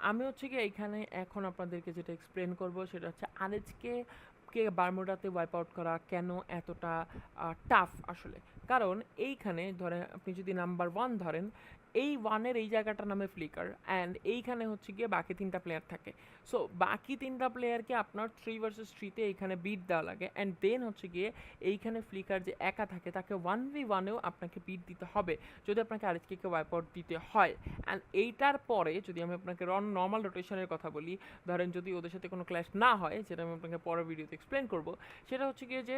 আমি হচ্ছে কি এইখানে এখন আপনাদেরকে যেটা এক্সপ্লেন করব সেটা হচ্ছে আরেজকে কে বারমুডাতে ওয়াইপ আউট করা কেন এতটা টাফ আসলে। কারণ এইখানে ধরেন আপনি যদি নাম্বার ওয়ান ধরেন এই ওয়ানের এই জায়গাটার নামে ফ্লিকার অ্যান্ড এইখানে হচ্ছে গিয়ে বাকি তিনটা প্লেয়ার থাকে। সো বাকি তিনটা প্লেয়ারকে আপনার থ্রি ভার্সেস থ্রিতে এইখানে বিট দেওয়া লাগে অ্যান্ড দেন হচ্ছে গিয়ে এইখানে ফ্লিকার যে একা থাকে, তাকে ওয়ান ভি ওয়ানেও আপনাকে বিট দিতে হবে। যদি আপনাকে আরএসকে ওয়াইপ আউট দিতে হয়। অ্যান্ড এইটার পরে যদি আমি আপনাকে রন নর্মাল রোটেশনের কথা বলি, ধরেন যদি ওদের সাথে কোনো ক্ল্যাশ না হয়, যেটা আমি আপনাকে পরের ভিডিওতে এক্সপ্লেন করব, সেটা হচ্ছে গিয়ে যে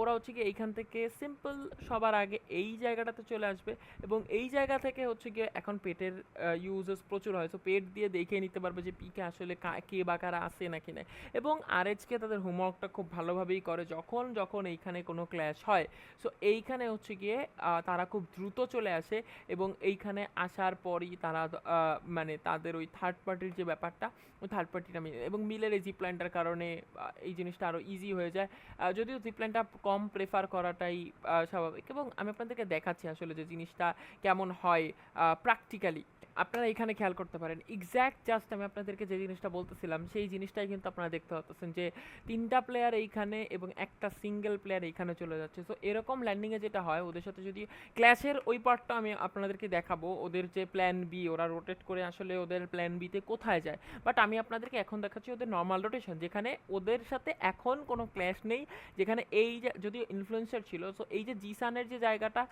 ওরা হচ্ছে গিয়ে এইখান থেকে সিম্পল সবার আগে এই জায়গাটাতে চলে আসবে এবং এই জায়গা থেকে হচ্ছে গিয়ে এখন পেটের ইউজেস প্রচুর হয়। তো পেট দিয়ে দেখে নিতে পারবে যে পিকে আসলে কে বা কারা আসে নাকি না এবং আরএচকে তাদের হোমওয়ার্কটা খুব ভালোভাবেই করে যখন যখন এইখানে কোনো ক্ল্যাশ হয়। সো এইখানে হচ্ছে গিয়ে তারা খুব দ্রুত চলে আসে এবং এইখানে আসার পরই তারা মানে তাদের ওই থার্ড পার্টির যে ব্যাপারটা ওই থার্ড পার্টিটা এবং মিলের এই জিপ্ল্যানটার কারণে এই জিনিসটা আরও ইজি হয়ে যায়। আহ, জিপ্ল্যানটা কম প্রেফার করাটাই স্বাভাবিক। এবং আমি আপনাদেরকে দেখাচ্ছি আসলে যে জিনিসটা কেমন হয় প্র্যাকটিক্যালি আপনারা এখানে খেয়াল করতে পারেন। এক্স্যাক্ট জাস্ট আমি আপনাদেরকে যে জিনিসটা বলতেছিলাম, সেই জিনিসটাই কিন্তু আপনারা দেখতে পাচ্ছেন যে তিনটা প্লেয়ার এইখানে এবং একটা সিঙ্গেল প্লেয়ার এইখানে চলে যাচ্ছে। সো এরকম ল্যান্ডিংয়ে যেটা হয়, ওদের সাথে যদি ক্ল্যাশের ওই পার্টটা আমি আপনাদেরকে দেখাবো, ওদের যে প্ল্যান বি ওরা রোটেট করে আসলে ওদের প্ল্যান বিতে কোথায় যায়। বাট আমি আপনাদেরকে এখন দেখাচ্ছি ওদের নর্মাল রোটেশন যেখানে ওদের সাথে এখন কোনো ক্ল্যাশ নেই, যেখানে এই যে যদি ইনফ্লুয়েন্সার ছিল সো এই যে জিসানের যে জায়গাটা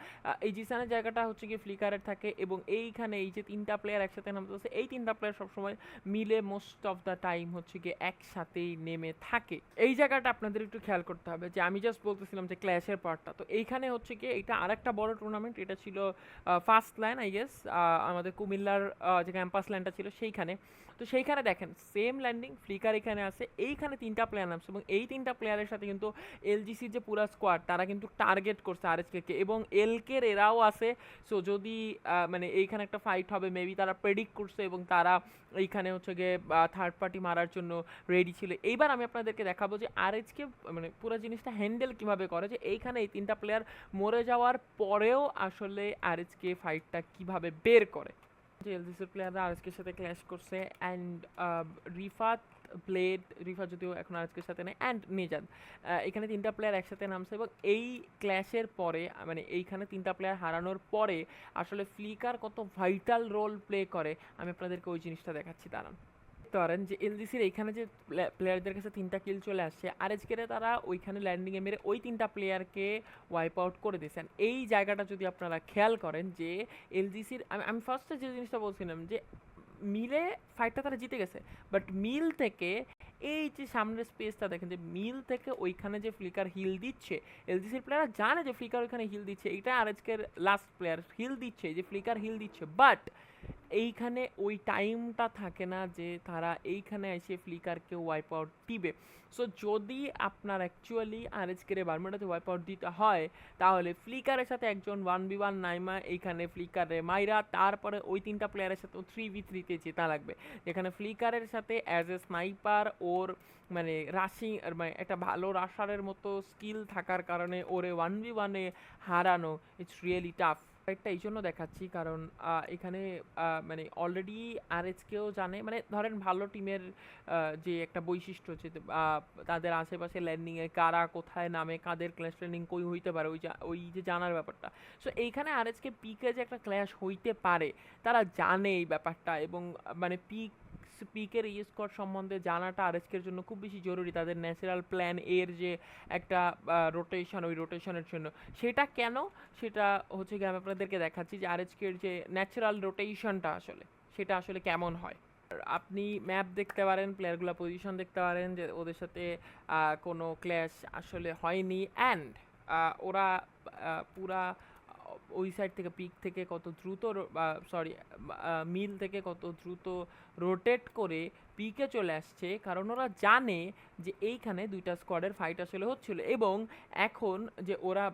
এই জিসানের জায়গাটা হচ্ছে গিয়ে ফ্লিকারের থাকে এবং এইখানে এই যে তিনটা প্লেয়ার একসাথে নামতে নামতেছে এই তিনটা প্লেয়ার সবসময় মিলে মোস্ট অফ দ্য টাইম হচ্ছে গিয়ে একসাথেই নেমে থাকে। এই জায়গাটা আপনাদের একটু খেয়াল করতে হবে যে আমি জাস্ট বলতেছিলাম যে ক্ল্যাশের পার্টটা তো এইখানে হচ্ছে গিয়ে এটা আরেকটা বড় টুর্নামেন্ট এটা ছিল ফার্স্ট ল্যান্ড আই গেস আমাদের কুমিল্লার যে ক্যাম্পাস ল্যান্ডটা ছিল সেইখানে। তো সেইখানে দেখেন সেম ল্যান্ডিং ফ্লিকার এখানে আছে, এইখানে তিনটা প্লেয়ার নামছে এবং এই তিনটা প্লেয়ারের সাথে কিন্তু এলজিসির যে পুরা স্কোয়াড তারা কিন্তু টার্গেট করছে আরএসকে কে এবং এলকের এরাও আছে। সো যদি মানে এইখানে একটা ফাইট হবে মেবি তারা প্রেডিক্ট করছে এবং তারা এইখানে হচ্ছে গিয়ে থার্ড পার্টি মারার জন্য রেডি ছিল। এইবার আমি আপনাদেরকে দেখাবো যে আরএসকে মানে পুরো জিনিসটা হ্যান্ডেল কীভাবে করে, যে এইখানে এই তিনটা প্লেয়ার মরে যাওয়ার পরেও আসলে আরএসকে ফাইটটা কীভাবে বের করে। যে এলজিসির প্লেয়াররা আরএসকের সাথে ক্ল্যাশ করছে অ্যান্ড রিফাত, ব্লেড রিফা যদিও এখন আরএসকের সাথে নেই অ্যান্ড নিজাদ এখানে তিনটা প্লেয়ার একসাথে নামছে এবং এই ক্ল্যাশের পরে মানে এইখানে তিনটা প্লেয়ার হারানোর পরে আসলে ফ্লিকার কত ভাইটাল রোল প্লে করে, আমি আপনাদেরকে ওই জিনিসটা দেখাচ্ছি, দাঁড়ান। দেখতে পারেন যে এলডিসির এইখানে যে প্লেয়ারদের কাছে তিনটা কিল চলে আসছে আর এজকেরে তারা ওইখানে ল্যান্ডিংয়ে মেরে ওই তিনটা প্লেয়ারকে ওয়াইপ আউট করে দিয়েছেন। এই জায়গাটা যদি আপনারা খেয়াল করেন যে এলজিসির, আমি আমি ফার্স্টে যে জিনিসটা বলছিলাম যে মিলে ফাইটটা তারা জিতে গেছে বাট মিল থেকে এই যে সামনের স্পেসটা দেখেন যে মিল থেকে ওইখানে যে ফ্লিকার হিল দিচ্ছে, এলজিসির প্লেয়াররা জানে যে ফ্লিকার ওইখানে হিল দিচ্ছে এটা আর আজকের লাস্ট প্লেয়ার হিল দিচ্ছে, যে ফ্লিকার হিল দিচ্ছে বাট এইখানে ওই টাইমটা থাকে না যে তারা এইখানে এসে ফ্লিকারকে ওয়াইপ আউট দিবে। সো যদি আপনার অ্যাকচুয়ালি আরএচকে বার্মাটাতে ওয়াইপ আউট দিতে হয়, তাহলে ফ্লিকারের সাথে একজন ওয়ান বি ওয়ান নাইমা এইখানে ফ্লিকারে মাইরা, তারপরে ওই তিনটা প্লেয়ারের সাথে থ্রি ভি থ্রিতে জেতা লাগবে। যেখানে ফ্লিকারের সাথে অ্যাজ এ স্নাইপার ওর মানে রাশিং মানে একটা ভালো রাশারের মতো স্কিল থাকার কারণে ওরে ওয়ান বি ওয়ানে হারানো ইটস রিয়েলি টাফ একটা এই জন্য দেখাচ্ছি। কারণ এখানে মানে অলরেডি আরএচকেও জানে মানে ধরেন ভালো টিমের যে একটা বৈশিষ্ট্য যে তাদের আশেপাশে ল্যান্ডিংয়ে কারা কোথায় নামে, কাদের ক্ল্যাশ ল্যান্ডিং কই হইতে পারে, ওই ওই যে জানার ব্যাপারটা। সো এইখানে আরএচকে পিকে যে একটা ক্ল্যাশ হইতে পারে, তারা জানে এই ব্যাপারটা এবং মানে পিক পিকের স্কোয়াড সম্বন্ধে জানাটা আরএসকের জন্য খুব বেশি জরুরি, তাদের ন্যাচারাল প্ল্যান এর যে একটা রোটেশন ওই রোটেশনের জন্য। সেটা কেন? সেটা হচ্ছে কি আমি আপনাদেরকে দেখাচ্ছি যে আরএচকের যে ন্যাচারাল রোটেশনটা আসলে, সেটা আসলে কেমন হয়। আপনি ম্যাপ দেখতে পারেন প্লেয়ারগুলো পজিশন দেখতে পারেন যে ওদের সাথে কোনো ক্ল্যাশ আসলে হয়নি। অ্যান্ড ওরা পুরা ওই সাইড থেকে পিক থেকে কত দ্রুত সরি মিল থেকে কত দ্রুত রোটেট করে পিকে চলে আসছে। কারণ ওরা জানে যে এইখানে দুইটা স্কোয়াডের ফাইট আসলে হচ্ছিল। এবং এখন যে ওরা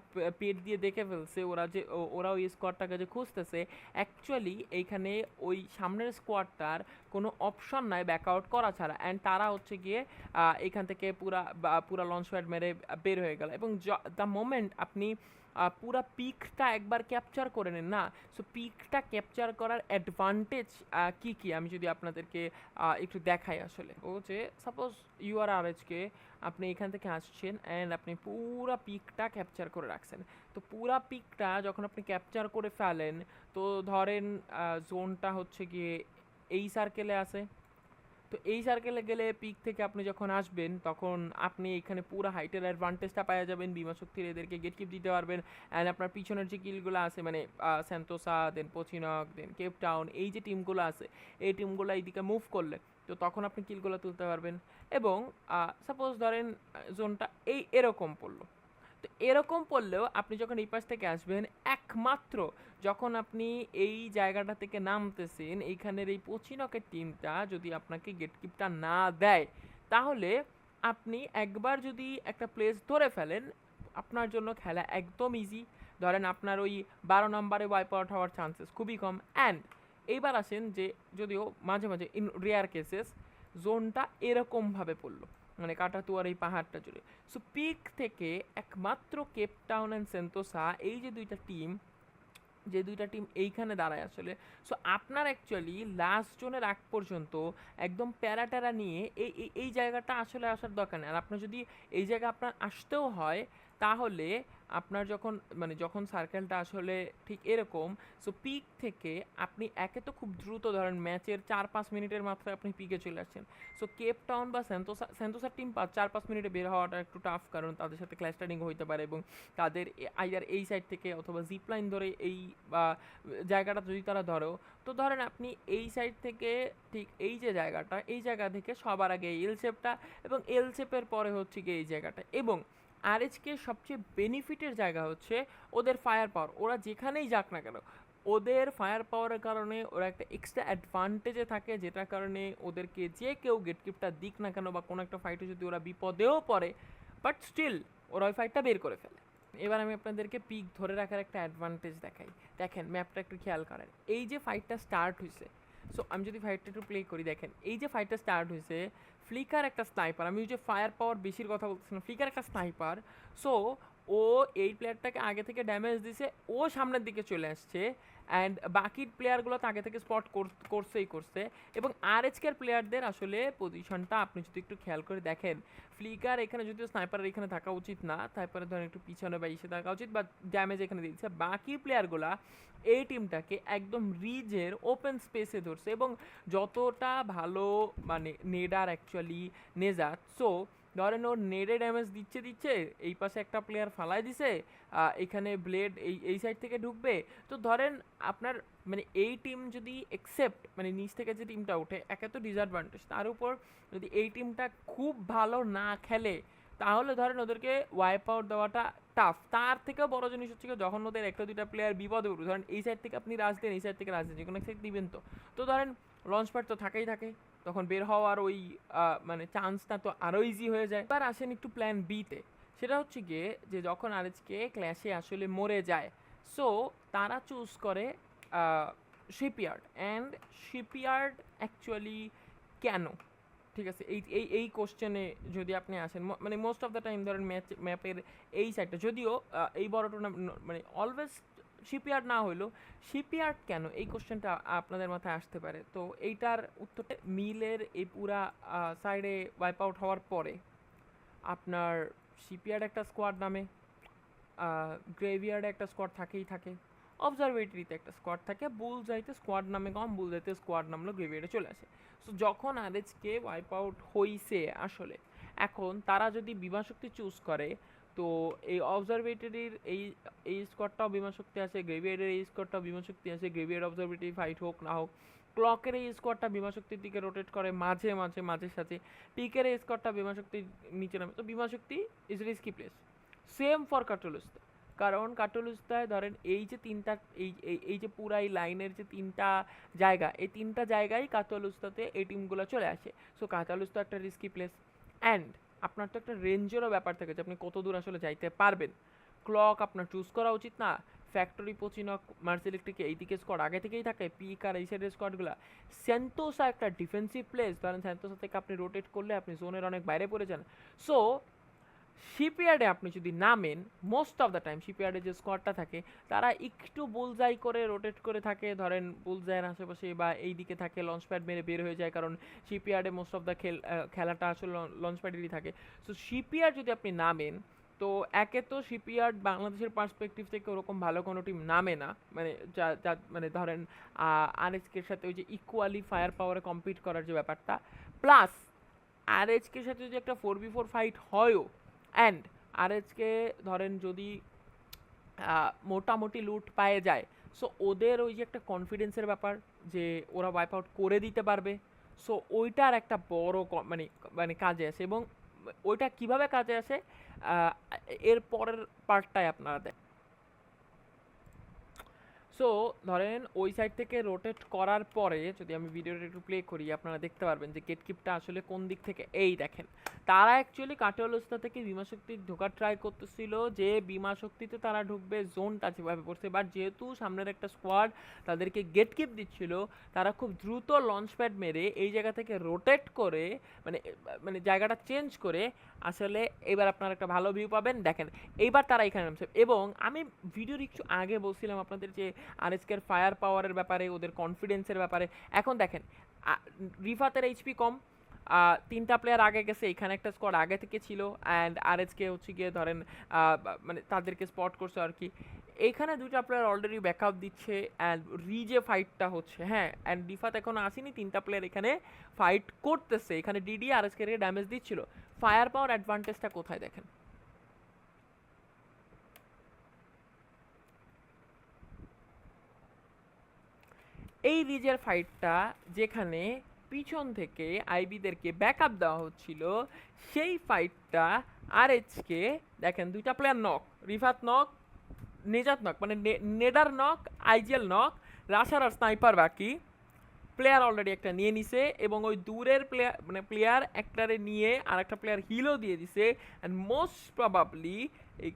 পেট দিয়ে দেখে ফেলছে, ওরা যে ওরা ওই স্কোয়াডটাকে যে খুঁজতেছে অ্যাকচুয়ালি এইখানে ওই সামনের স্কোয়াডটার কোনো অপশন নাই ব্যাকআউট করা ছাড়া। অ্যান্ড তারা হচ্ছে গিয়ে এখান থেকে পুরা পুরা লঞ্চ প্যাড মেরে বের হয়ে গেল। এবং দ্য মোমেন্ট আপনি পুরা পিকটা একবার ক্যাপচার করে নেন, না? সো পিকটা ক্যাপচার করার অ্যাডভান্টেজ কি কি? আমি যদি আপনাদেরকে একটু দেখাই আসলে। ও যে সাপোজ ইউ আর আরএচকে আপনি এখান থেকে আসছেন অ্যান্ড আপনি পুরা পিকটা ক্যাপচার করে রাখছেন। তো পুরা পিকটা যখন আপনি ক্যাপচার করে ফেলেন, তো ধরেন জোনটা হচ্ছে গিয়ে এই সার্কেলে আছে। তো এই সার্কেলে গেলে পিক থেকে আপনি যখন আসবেন, তখন আপনি এখানে পুরো হাইটের অ্যাডভান্টেজটা পাওয়া যাবেন। বিমা শক্তির এদেরকে গেট কিপ দিতে পারবেন। অ্যান্ড আপনার পিছনের যে কিলগুলো আছে মানে স্যান্তোসা দেন পচিনক দেন কেপ টাউন এই যে টিমগুলো আছে, এই টিমগুলো এইদিকে মুভ করলে, তো তখন আপনি কিলগুলো তুলতে পারবেন। এবং সাপোজ ধরেন জোনটা এই এরকম পড়ল। তো এরকম পড়লেও আপনি যখন এই পাশ থেকে আসবেন একমাত্র যখন আপনি এই জায়গাটা থেকে নামতেছেন, এইখানের এই পচিনকের টিমটা যদি আপনাকে গেটকিপটা না দেয়, তাহলে আপনি একবার যদি একটা প্লেস ধরে ফেলেন, আপনার জন্য খেলা একদম ইজি ধরেন আপনার ওই বারো নম্বরে ওয়াইপ আউট হওয়ার চান্সেস খুবই কম। অ্যান্ড এইবার আসেন যে, যদিও মাঝে মাঝে ইন রেয়ার কেসেস জোনটা এরকমভাবে পড়ল। মানে কাটাতুয়ার এই পাহাড়টা জুড়ে। সো পিক থেকে একমাত্র কেপটাউন অ্যান্ড সেন্তোসা এই যে দুইটা টিম যে দুইটা টিম এইখানে দাঁড়ায় আসলে। সো আপনার অ্যাকচুয়ালি লাস্ট জোনের আগ পর্যন্ত একদম প্যারা ট্যারা নিয়ে এই- এই জায়গাটা আসলে আসার দরকার নেই। আর আপনার যদি এই জায়গা আপনার আসতেও হয়, তাহলে আপনার যখন মানে যখন সার্কেলটা আসলে ঠিক এরকম সো পিক থেকে আপনি একে তো খুব দ্রুত ধরেন ম্যাচের চার পাঁচ মিনিটের মাত্রায় আপনি পিকে চলে আসছেন। সো কেপ টাউন বা সেন্তোসা সেন্তোসার টিম চার পাঁচ মিনিটে বের হওয়াটা একটু টাফ কারণ তাদের সাথে ক্লাস স্টার্টিং হইতে পারে এবং তাদের আইদার এই সাইড থেকে অথবা জিপ লাইন ধরে এই, বা জায়গাটা যদি তারা ধরো, তো ধরেন আপনি এই সাইড থেকে ঠিক এই যে জায়গাটা, এই জায়গা থেকে সবার আগে এল শেপটা এবং এল শেপের পরে হচ্ছে গিয়ে এই জায়গাটা। এবং আরএচকে সবচেয়ে বেনিফিটের জায়গা হচ্ছে ওদের ফায়ার পাওয়ার ওরা যেখানেই যাক না কেন, ওদের ফায়ার পাওয়ারের কারণে ওরা একটা এক্সট্রা অ্যাডভান্টেজে থাকে, যেটার কারণে ওদেরকে যে কেউ গেটকিপটা দিক না কেন বা কোনো একটা ফাইটে যদি ওরা বিপদেও পড়ে বাট স্টিল ওরা ওই ফাইটটা বের করে ফেলে। এবার আমি আপনাদেরকে পিক ধরে রাখার একটা অ্যাডভান্টেজ দেখাই। দেখেন ম্যাপটা একটু খেয়াল করেন। এই যে ফাইটটা স্টার্ট হয়েছে সো আমি যদি ফাইটটা একটু প্লে করি, দেখেন, এই যে ফাইটটা স্টার্ট হয়েছে ফ্লিকার একটা স্নাইপার আমি যে ফায়ার পাওয়ার বেশির কথা বলতেছিলাম ফ্লিকার একটা স্নাইপার সো ও এই প্লেয়ারটাকে আগে থেকে ড্যামেজ দিছে, ও সামনের দিকে চলে আসছে অ্যান্ড বাকি প্লেয়ারগুলো তো আগে থেকে স্পট করছেই করছে। এবং আর এইচকের প্লেয়ারদের আসলে পজিশনটা আপনি যদি একটু খেয়াল করে দেখেন ফ্লিকার এখানে যদিও স্নাইপারের এখানে থাকা উচিত না স্নাইপারের ধরেন একটু পিছনে বা ইসে থাকা উচিত বা ড্যামেজ এখানে দিচ্ছে বাকি প্লেয়ারগুলা এই টিমটাকে একদম রিজের ওপেন স্পেসে ধরছে এবং যতটা ভালো মানে নেডার অ্যাকচুয়ালি নেজাত সো ধরেন ওর নেডে ড্যামেজ দিচ্ছে দিচ্ছে, এই পাশে একটা প্লেয়ার ফালাই দিছে এখানে ব্লেড এই এই সাইড থেকে ঢুকবে। তো ধরেন আপনার মানে এই টিম যদি একসেপ্ট মানে নিচ থেকে যে টিমটা ওঠে, একে তো ডিসঅ্যাডভান্টেজ তার উপর যদি এই টিমটা খুব ভালো না খেলে, তাহলে ধরেন ওদেরকে ওয়াইপ আউট দেওয়াটা টাফ তার থেকেও বড় জিনিস হচ্ছে যখন ওদের একটা দুইটা প্লেয়ার বিপদে উঠবে, ধরেন এই সাইড থেকে আপনি রাজ দেন, এই সাইড থেকে রাজ দেন যে কোনো সাইড দিবেন তো। তো ধরেন লঞ্চ প্যাড তো থাকেই, থাকে। তখন বের হওয়ার ওই মানে চান্সটা তো আরও ইজি হয়ে যায়। এবার আসেন একটু প্ল্যান বিতে সেটা হচ্ছে গিয়ে যে যখন আরএচকে ক্ল্যাশে আসলে মরে যায় সো তারা চুজ করে শিপইয়ার্ড অ্যান্ড শিপইয়ার্ড অ্যাকচুয়ালি কেন? ঠিক আছে, এই এই এই কোশ্চেনে যদি আপনি আসেন মানে মোস্ট অফ দ্য টাইম ধরেন ম্যাচ ম্যাপের এই সাইডটা যদিও এই বড় টুর্নামেন্ট মানে অলওয়েজ শিপইয়ার্ড না হইলেও শিপইয়ার্ড কেন? এই কোশ্চেনটা আপনাদের মাথায় আসতে পারে। তো এইটার উত্তরটা মিলের এই পুরা সাইডে ওয়াইপ আউট হওয়ার পরে আপনার শিপইয়ার্ড একটা স্কোয়াড নামে গ্রেভিয়ার্ডে একটা স্কোয়াড থাকেই থাকে অবজারভেটরিতে একটা স্কোয়াড থাকে বুল যাইতে স্কোয়াড নামে কম বুল যাইতে স্কোয়াড নামলো গ্রেভিয়ার্ডে চলে আসে। সো যখন আরএচকে ওয়াইপ আউট হইছে আসলে, এখন তারা যদি বিমা শক্তি চুজ করে তো এই অবজারভেটরির এই এই স্কোয়াডটাও বিমা শক্তি আছে গ্রেভিয়ার্ডের এই স্কোয়াডটাও বিমা শক্তি আছে গ্রেভিয়ার্ড অবজারভেটরি ফাইট হোক, না হোক ক্লকের এই স্কোয়াডটা বিমা শক্তির দিকে রোটেট করে মাঝে মাঝে মাঝে সাথে পিকের এই স্কোয়াডটা বিমা শক্তির নিচে নামে। তো Bimasakti is risky place same for Katulistiwa কারণ কাটলুস্তায় ধরেন এই যে তিনটা, এই, এই- এই যে পুরা এই লাইনের যে তিনটা জায়গা, এই তিনটা জায়গায় কাতালুস্তাতে এই টিমগুলো চলে আসে। সো কাতালুস্তা একটা রিস্কি প্লেস অ্যান্ড আপনার তো একটা রেঞ্জেরও ব্যাপার থাকে যে আপনি কত দূর আসলে যাইতে পারবেন। ক্লক আপনার চুজ করা উচিত না। ফ্যাক্টরি পচিনক মার্স এই এইদিকে স্কোয়াড আগে থেকেই থাকে পিক আর এই সাইডের স্কোয়াডগুলো সেন্টোসা একটা ডিফেন্সিভ প্লেস ধরেন সেন্টোসা থেকে আপনি রোটেট করলে আপনি জোনের অনেক বাইরে পড়ে যান। সো শিপইয়ার্ডে আপনি যদি নামেন মোস্ট অফ দ্য টাইম শিপইয়ার্ডে যে স্কোয়াডটা থাকে, তারা একটু বুলজাই করে রোটেট করে থাকে। ধরেন বুলজাইয়ের আশেপাশে বা এই দিকে থাকে লঞ্চ প্যাড মেরে বের হয়ে যায়, কারণ শিপইয়ার্ডে মোস্ট অফ দ্য খেল খেলাটা আসলে লঞ্চ প্যাডেরই থাকে। সো শিপইয়ার্ড যদি আপনি নামেন, তো একে তো শিপইয়ার্ড বাংলাদেশের পার্সপেক্টিভ থেকে ওরকম ভালো কোনো টিম নামে না। মানে যা যা মানে ধরেন আরএসকের সাথে ওই যে ইকুয়ালি ফায়ার পাওয়ারে কম্পিট করার যে ব্যাপারটা প্লাস আরএচকের সাথে যদি একটা ফোর বি ফোর ফাইট হয়ও অ্যান্ড আরএচকে ধরেন যদি মোটামুটি লুট পায়ে যায় সো ওদের ওই যে একটা কনফিডেন্সের ব্যাপার যে ওরা ওয়াইপ আউট করে দিতে পারবে। সো ওইটার একটা বড় মানে মানে কাজে আসে এবং ওইটা কীভাবে কাজে আসে এর পরের পার্টটাই আপনারা দেখ সো ধরেন ওই সাইড থেকে রোটেট করার পরে যদি আমি ভিডিওটা একটু প্লে করি, আপনারা দেখতে পারবেন যে গেটকিপটা আসলে কোন দিক থেকে এই দেখেন। তারা অ্যাকচুয়ালি কাটিয়ালস্তা থেকে বিমা শক্তি ঢোকার ট্রাই করতেছিল যে বিমা শক্তিতে তারা ঢুকবে জোনটা যেভাবে পড়ছে। বাট যেহেতু সামনের একটা স্কোয়াড তাদেরকে গেট কিপ দিচ্ছিল, তারা খুব দ্রুত লঞ্চ প্যাড মেরে এই জায়গা থেকে রোটেট করে মানে মানে জায়গাটা চেঞ্জ করে আসলে এবার আপনারা একটা ভালো ভিউ পাবেন। দেখেন, এইবার তারা এখানে নামছে। এবং আমি ভিডিওর একটু আগে বলছিলাম আপনাদের যে আরএসকের ফায়ার পাওয়ারের ব্যাপারে, ওদের কনফিডেন্সের ব্যাপারে। এখন দেখেন রিফাতের এইচপি কম তিনটা প্লেয়ার আগে গেছে, এখানে একটা স্কোয়াড আগে থেকে ছিল অ্যান্ড আরএসকে হচ্ছে গিয়ে ধরেন মানে তাদেরকে স্পট করছে আর কি। এইখানে দুইটা প্লেয়ার অলরেডি ব্যাকআপ দিচ্ছে অ্যান্ড রিজে ফাইটটা হচ্ছে হ্যাঁ অ্যান্ড রিফাত এখনও আসেনি, তিনটা প্লেয়ার এখানে ফাইট করতেছে। এখানে ডিডি আর এসকে ড্যামেজ দিচ্ছিল। ফায়ার পাওয়ার অ্যাডভান্টেজটা কোথায় দেখেন? এই রিজের ফাইটটা যেখানে পিছন থেকে আইবিদেরকে ব্যাকআপ দেওয়া হচ্ছিল, সেই ফাইটটা আর এইচকে দেখেন দুইটা player knock Rifat knock Nejat knock মানে নেডার নক আইজিএল নক রাশার আর স্নাইপার বাকি। প্লেয়ার অলরেডি একটা নিয়ে নিছে এবং ওই দূরের প্লেয়ার মানে প্লেয়ার একটারে নিয়ে আর একটা প্লেয়ার হিলও দিয়ে দিছে অ্যান্ড মোস্ট প্রবাবলি এই,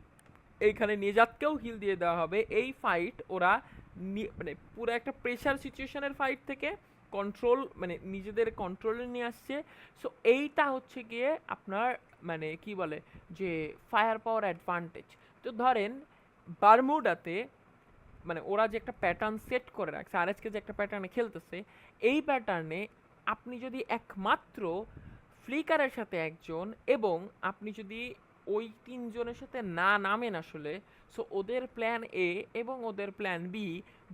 এইখানে নেজাতকেও হিল দিয়ে দেওয়া হবে। এই ফাইট ওরা মানে পুরো একটা প্রেশার সিচুয়েশনের ফাইট থেকে কন্ট্রোল মানে নিজেদের কন্ট্রোলে নিয়ে আসছে। সো এইটা হচ্ছে গিয়ে আপনার মানে কি বলে, যে ফায়ার পাওয়ার অ্যাডভান্টেজ তো ধরেন বারমুডাতে মানে ওরা যে একটা প্যাটার্ন সেট করে রাখছে আরএসকে যে একটা প্যাটার্নে খেলতেছে, এই প্যাটার্নে আপনি যদি একমাত্র ফ্লিকারের সাথে একজন এবং আপনি যদি ওই তিনজনের সাথে না নামেন আসলে। সো ওদের প্ল্যান এ এবং ওদের প্ল্যান বি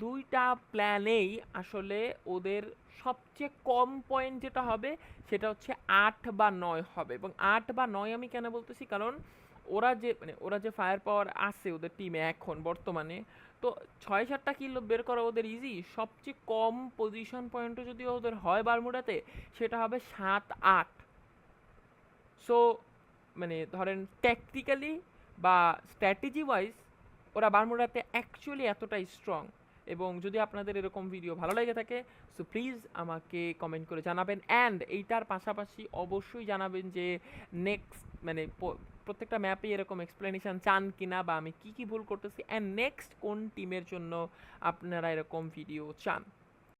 দুইটা প্ল্যানেই আসলে ওদের সবচেয়ে কম পয়েন্ট যেটা হবে সেটা হচ্ছে আট বা নয় হবে। এবং আট বা নয় আমি কেন বলতেছি? কারণ ওরা যে মানে ওরা যে ফায়ার পাওয়ার আছে ওদের টিমে এখন বর্তমানে, তো ছয় সাতটা কিলো বের করা ওদের ইজি সবচেয়ে কম পজিশন পয়েন্টও যদি ওদের হয় বারমুডাতে, সেটা হবে সাত আট। সো মানে ধরেন ট্যাকটিক্যালি বা স্ট্র্যাটেজি ওয়াইজ ওরা বারমুডাতে অ্যাকচুয়ালি এতটাই স্ট্রং এবং যদি আপনাদের এরকম ভিডিও ভালো লেগে থাকে সো প্লিজ আমাকে কমেন্ট করে জানাবেন। অ্যান্ড এইটার পাশাপাশি অবশ্যই জানাবেন যে নেক্সট মানে প্রত্যেকটা ম্যাপে এরকম এক্সপ্লেনেশন চান কিনা বা আমি কি কি ভুল করতেছি। অ্যান্ড নেক্সট কোন টিমের জন্য আপনারা এরকম ভিডিও চান।